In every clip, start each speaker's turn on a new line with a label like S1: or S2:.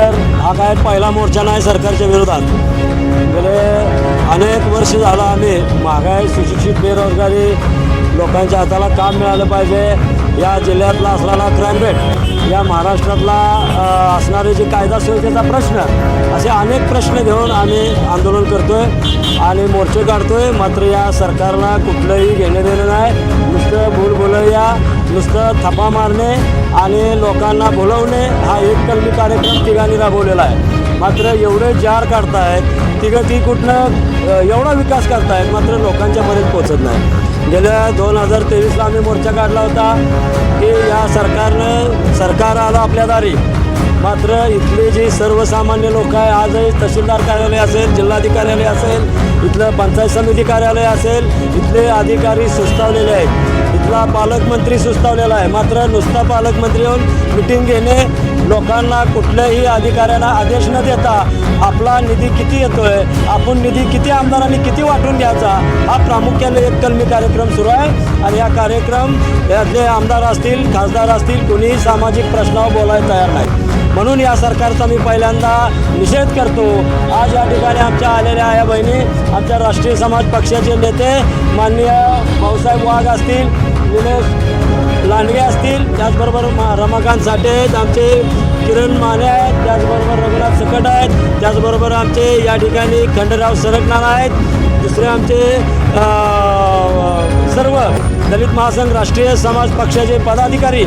S1: तर हा काय पहिला मोर्चा नाही सरकारच्या विरोधात. गेले अनेक वर्ष झालं आम्ही महागाई सुशिक्षित बेरोजगारी लोकांच्या हाताला काम मिळालं पाहिजे. या जिल्ह्यातला असणारा क्राईम रेट या महाराष्ट्रातला असणारे जे कायदा सुव्यवस्थेचा प्रश्न असे अनेक प्रश्न घेऊन आम्ही आंदोलन करतोय आणि मोर्चे काढतोय. मात्र या सरकारला कुठलंही घेणं देणं नाही. नुसतं भूलभुलैया नुसतं थपा मारणे आणि लोकांना बोलवणे हा एक कलमी कार्यक्रम तिघांनी राबवलेला आहे. मात्र एवढे जार काढतायत तिघं ती कुठनं एवढा विकास करतायत मात्र लोकांच्यापर्यंत पोचत नाही. गेल्या दोन हजार तेवीसला आम्ही मोर्चा काढला होता की या सरकारनं सरकार आलं आपल्या दारी. मात्र इथली जी सर्वसामान्य लोक आहे आजही तहसीलदार कार्यालय असेल जिल्हाधिकार्यालय असेल इथलं पंचायत समिती कार्यालय असेल इथले अधिकारी सुस्तावलेले आहेत. इथला पालकमंत्री सुस्तावलेला आहे. मात्र नुसता पालकमंत्री येऊन मिटिंग घेणे लोकांना कुठल्याही अधिकाऱ्यांना आदेश न देता आपला निधी किती येतोय आपण निधी किती आमदारांनी किती वाटून घ्यायचा हा प्रामुख्याने एक कलमी कार्यक्रम सुरू आहे. आणि हा कार्यक्रम यातले आमदार असतील खासदार असतील कोणीही सामाजिक प्रश्नावर बोलायला तयार नाही. म्हणून या सरकारचा मी पहिल्यांदा निषेध करतो आज या ठिकाणी आमच्या आलेल्या आया बहिणी आमच्या राष्ट्रीय समाज पक्षाचे नेते माननीय भाऊसाहेब वाघ असतील निलेश लांडगे असतील त्याचबरोबर मा रमाकांत साठे आहेत आमचे किरण माने आहेत त्याचबरोबर रघुनाथ सकट आहेत त्याचबरोबर आमचे या ठिकाणी खंडराव सरकणार आहेत. दुसरे आमचे सर्व दलित महासंघ राष्ट्रीय समाज पक्षाचे पदाधिकारी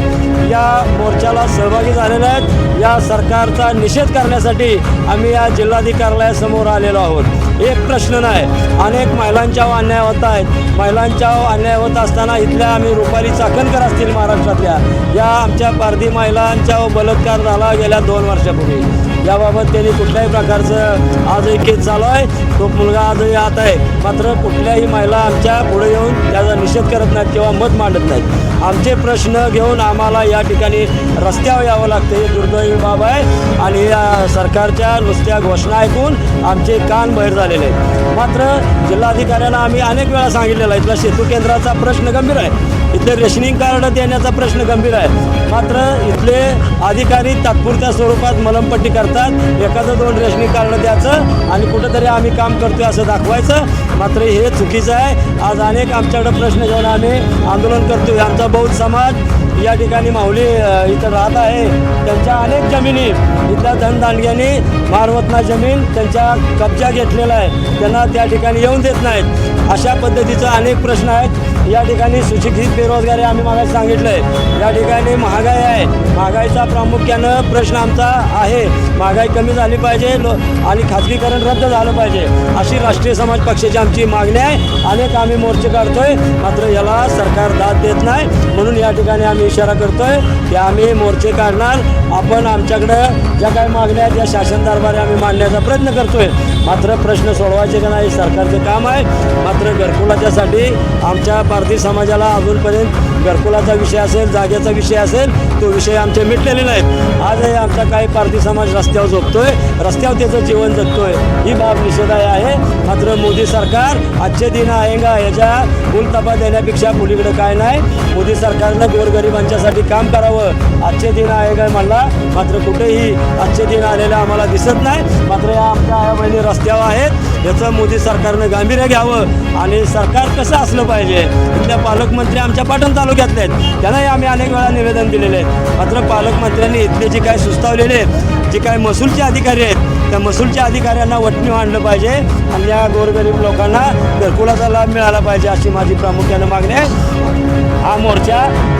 S1: या मोर्चाला सहभागी झालेले आहेत. या सरकारचा निषेध करण्यासाठी आम्ही या जिल्हाधिकाऱ्यासमोर आलेलो आहोत. एक प्रश्न नाही अनेक महिलांच्या अन्याय होत आहेत. महिलांच्या अन्याय होत असताना इथल्या आम्ही रुपाली चाकणकर असतील महाराष्ट्रातल्या. या आमच्या पारधी महिलांच्या बलात्कार झाला गेल्या दोन वर्षापूर्वी. याबाबत त्यांनी कुठल्याही प्रकारचं आजही केस चालू आहे. तो मुलगा आजही आत आहे. मात्र कुठल्याही महिला आमच्या पुढे येऊन त्याचा निषेध करत नाहीत किंवा मत मांडत नाहीत. आमचे प्रश्न घेऊन आम्हाला या ठिकाणी रस्त्यावर यावं लागतं. हे दुर्दैवी बाब आहे आणि या सरकारच्या नुसत्या घोषणा ऐकून आमचे कान बाहेर झालेले आहेत. मात्र जिल्हाधिकाऱ्यांना आम्ही अनेक वेळा सांगितलेलं आहे. इथला सेतू केंद्राचा प्रश्न गंभीर आहे. इथले रेशनिंग कार्ड देण्याचा प्रश्न गंभीर आहे. मात्र इथले अधिकारी तात्पुरत्या स्वरूपात मलमपट्टी करतात. एखादं दोन रेशनिंग कार्ड द्यायचं आणि कुठंतरी आम्ही काम करतोय असं दाखवायचं. मात्र हे चुकीचं आहे. आज अनेक आमच्याकडे प्रश्न घेऊन आम्ही आंदोलन करतोय. आमचा बौद्ध समाज या ठिकाणी माऊली इथं राहत आहे. त्यांच्या अनेक जमिनी इथल्या धनदांडग्यांनी मारवतना जमीन त्यांच्या कब्जा घेतलेला आहे. त्यांना त्या ठिकाणी येऊन देत नाहीत. अशा पद्धतीचं अनेक प्रश्न आहेत. या ठिकाणी सुशिक्षित बेरोजगारी आम्ही मागायला सांगितलं आहे या ठिकाणी महागाई आहे. महागाईचा प्रामुख्यानं प्रश्न आमचा आहे. महागाई कमी झाली पाहिजे लो आणि खाजगीकरण रद्द झालं पाहिजे. अशी राष्ट्रीय समाज पक्षाची आमची मागणी आहे. अनेक आम्ही मोर्चे काढतोय मात्र याला सरकार दाद देत नाही. म्हणून या ठिकाणी आम्ही इशारा करतोय की आम्ही मोर्चे काढणार. आपण आमच्याकडं ज्या काही मागण्या आहेत त्या शासन दरबारी आम्ही मांडण्याचा प्रयत्न करतोय. मात्र प्रश्न सोडवायचे का नाही सरकारचं काम आहे. मात्र घरकुलाच्यासाठी आमच्या पारधी समाजाला अजूनपर्यंत घरकुलाचा विषय असेल जागेचा विषय असेल तो विषय आमचे मिटलेले नाहीत. आजही आमचा काही पारधी समाज रस्त्यावर झोपतोय रस्त्यावर त्याचं जीवन जगतोय ही बाब निषेधाय आहे. मात्र मोदी सरकार आजचे दिन आहेगा याच्या फुलतपा देण्यापेक्षा मुलीकडे काय नाही. मोदी सरकारनं गोरगरिबांच्यासाठी काम करावं आजचे दिन आहे काय म्हणला. मात्र कुठेही आजचे दिन आलेले आम्हाला दिसत नाही. मात्र या आमच्या आया बहिणी रस्त्यावर आहेत. याचं मोदी सरकारनं गांभीर्य घ्यावं आणि सरकार कसं असलं पाहिजे? इथल्या पालकमंत्री आमच्या पाटण तालुक्यातले आहेत. त्यांनाही आम्ही अनेक वेळा निवेदन दिलेले आहे. मात्र पालकमंत्र्यांनी इथले जे काही सुस्तावलेले आहेत जे काही महसूलचे अधिकारी आहेत त्या महसूलच्या अधिकाऱ्यांना वटणी आणलं पाहिजे आणि या गोरगरीब लोकांना घरकुलाचा लाभ मिळाला पाहिजे अशी माझी प्रामुख्यानं मागणी आहे. हा मोर्चा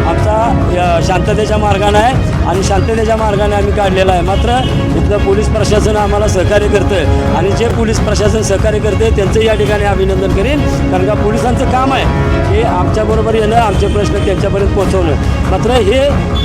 S1: आमचा या शांततेच्या मार्गाने आहे आणि शांततेच्या मार्गाने आम्ही काढलेला आहे. मात्र इथलं पोलीस प्रशासन आम्हाला सहकार्य करतं आहे आणि जे पोलीस प्रशासन सहकार्य करते त्यांचं या ठिकाणी अभिनंदन करेन. कारण का पोलिसांचं काम आहे हे आमच्याबरोबर येणं आमचे प्रश्न त्यांच्यापर्यंत पोहोचवणं. मात्र हे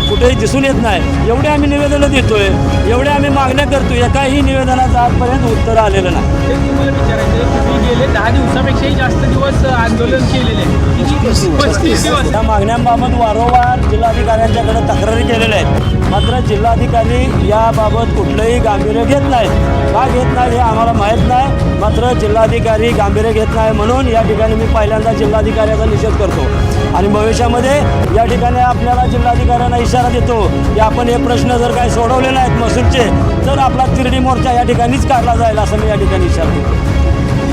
S1: कुठेही दिसून येत नाही. एवढे आम्ही निवेदनं देतोय एवढे आम्ही मागण्या करतोय. एकाही निवेदनाचं आजपर्यंत उत्तर आलेलं नाही.
S2: ते तुम्हाला विचारायचं आहे, तुम्ही गेले दहा दिवसापेक्षाही जास्त दिवस आंदोलन केलेले आहे. किती पस्तीस दिवस.
S1: या मागण्यांबाबत वारंवार जिल्हाधिकाऱ्यांच्याकडे तक्रारी केलेल्या आहेत. मात्र जिल्हाधिकारी याबाबत कुठलंही गांभीर्य घेत नाहीत का घेत नाहीत हे आम्हाला माहीत नाही. मात्र जिल्हाधिकारी गांभीर्य घेत नाही म्हणून या ठिकाणी मी पहिल्यांदा जिल्हाधिकाऱ्याचा निषेध करतो. आणि भविष्यामध्ये या ठिकाणी आपल्याला जिल्हाधिकाऱ्यांना इशारा देतो की आपण हे प्रश्न जर काही सोडवले नाहीत महसूलचे तर आपला तिरडी मोर्चा या ठिकाणीच काढला जाईल असं मी या ठिकाणी इशारा देतो.